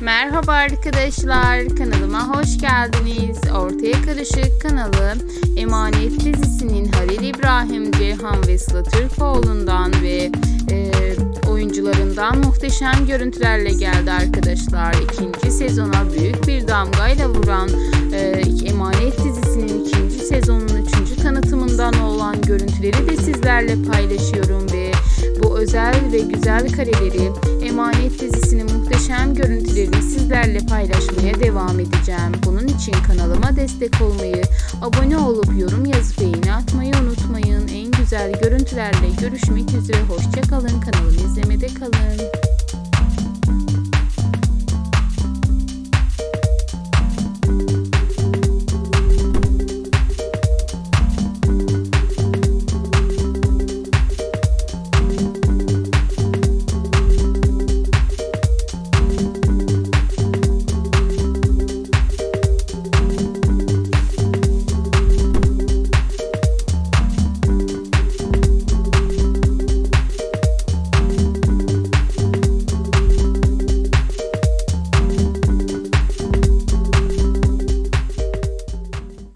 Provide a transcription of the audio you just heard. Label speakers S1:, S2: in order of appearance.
S1: Merhaba arkadaşlar, kanalıma hoş geldiniz. Ortaya Karışık kanalı Emanet dizisinin Halil İbrahim, Ceyhan ve Sıla Türkoğlu'ndan ve e, oyuncularından muhteşem görüntülerle geldi arkadaşlar. İkinci sezona büyük bir damgayla vuran e, Emanet dizisinin ikinci sezonun üçüncü tanıtımından olan görüntüleri de sizlerle paylaşıyorum ve bu özel ve güzel kareleri Emanet dizisinin muhteşem görüntülerini sizlerle paylaşmaya devam edeceğim. Bunun için kanalıma destek olmayı, abone olup yorum yazıp beğeni atmayı unutmayın. En güzel görüntülerle görüşmek üzere. Hoşçakalın. Kanalımı izlemede kalın.